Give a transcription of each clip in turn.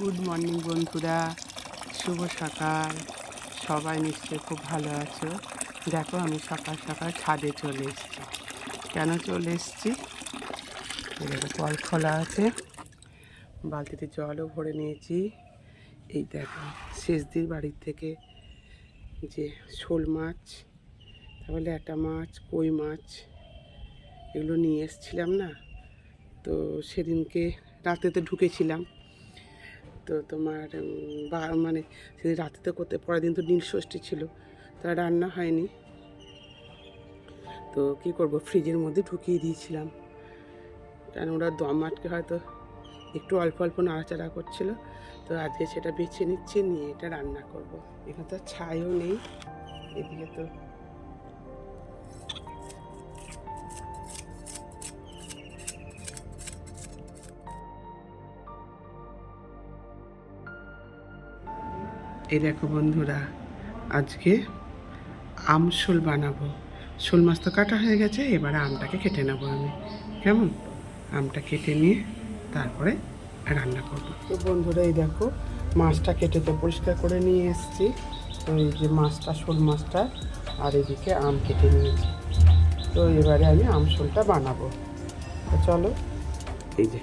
Good morning বন্ধুরা। শুভ সকাল। সবাই নিশ্চয়ই খুব ভালো আছো। দেখো, আমি সকাল সকাল ছাদে চলে এসেছি। কেন চলে এসেছি? দেখো, কল খোলা আছে। বালতিতে জলও ভরে নিয়েছি। এই দেখো শেষদির বাড়ির থেকে যে শোল মাছ তাহলে একটা মাছ, কই মাছ, এগুলো নিয়ে এসেছিলাম না? তো সেদিনকে রাতে তো ঢুকেছিলাম। তো তোমার বা মানে সেদিন রাতে তো করতে, পরের দিন তো নীল ষষ্ঠী ছিল তা রান্না হয়নি। তো কী করব, ফ্রিজের মধ্যে ঢুকিয়ে দিয়েছিলাম। কারণ ওরা দম আটকে হয়তো একটু অল্প অল্প নাড়াচাড়া করছিল, তো আজকে সেটা বেছে নিচ্ছে, নিয়ে এটা রান্না করব। এখানে তো ছাইও নেই, এদিকে তো এই দেখো বন্ধুরা, আজকে আম শোল বানাবো। শোল মাছ তো কাটা হয়ে গেছে, এবারে আমটাকে কেটে নেব আমি। কেমন? আমটা কেটে নিয়ে তারপরে রান্না করব। তো বন্ধুরা, এই দেখো, মাছটা কেটে তো পরিষ্কার করে নিয়ে এসেছি। এই যে মাছটা, শোল মাছটা, আর এদিকে আম কেটে নিয়েছি। তো এবারে আমি আম শোলটা বানাবো। তো চলো, এই যে,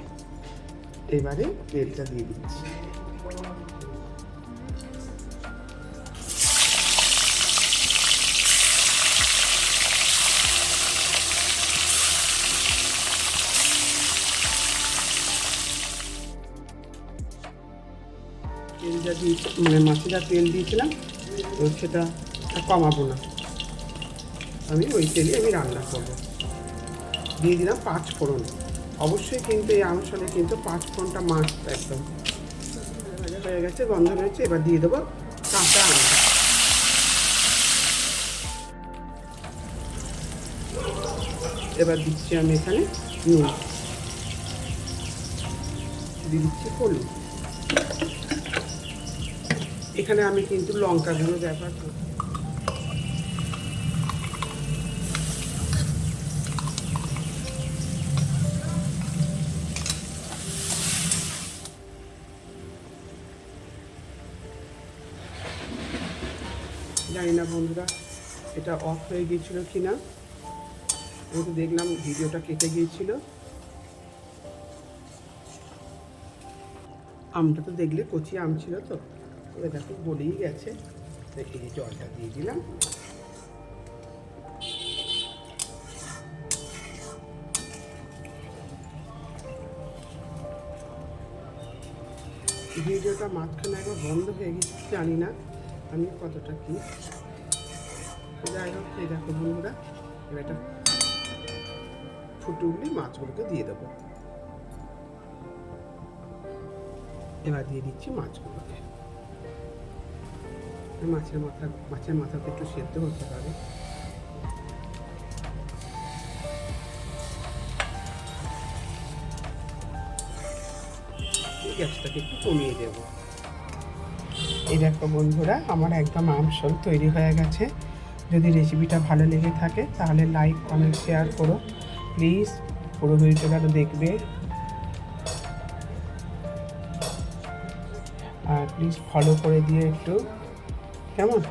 এবারে তেলটা দিয়ে দিচ্ছি। তেল যা দিয়ে মানে মাছে তেল দিয়েছিলাম, তো সেটা কমাবো না। আমি ওই তেলে আমি রান্না করব। দিয়ে দিলাম পাঁচ ফোড়ন। অবশ্যই কিন্তু এই আমসলে কিন্তু পাঁচ ফোড়নটা মাছ একদম। হয়ে গেছে, গন্ধ রয়েছে, এবার দিয়ে দেবো কাঁচা আমটা এবার দিচ্ছি আমি এখানে নুন। দিয়ে দিচ্ছি হলুদ। এখানে আমি কিন্তু লঙ্কা গুঁড়ো ব্যবহার করি। জানি না বন্ধুরা, এটা অফ হয়ে গিয়েছিল কি না আমি তো দেখলাম ভিডিওটা কেটে গিয়েছিল। আমটা তো দেখলে কচি আম ছিল তো। এবার দেখো গলেই গেছে। দেখি যে জলটা দিয়ে দিলাম। ভিডিওটা মাঝখানে একবার বন্ধ হয়ে গেছে, জানি না আমি কতটা কি। যাই হোক, এই দেখো বন্ধুরা, এবার এটা ফুটে উঠলে মাছগুলোকে দিয়ে দেবো। এবার দিয়ে দিচ্ছি মাছগুলোকে। মাছের মাথা, মাছের মাথাতে একটু সেদ্ধ হতে পারে। গ্যাসটাকে একটু কমিয়ে দেবো। এই দেখো বন্ধুরা, আমার একদম আমসল তৈরি হয়ে গেছে। যদি রেসিপিটা ভালো লেগে থাকে, তাহলে লাইক কমেন্ট শেয়ার করো। প্লিজ পুরো ভিডিওটা দেখবে। আর প্লিজ ফলো করে দিয়ে একটু। কেমন?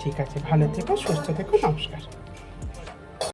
ঠিক আছে ভালো থেকো সুস্থ থেকো নমস্কার।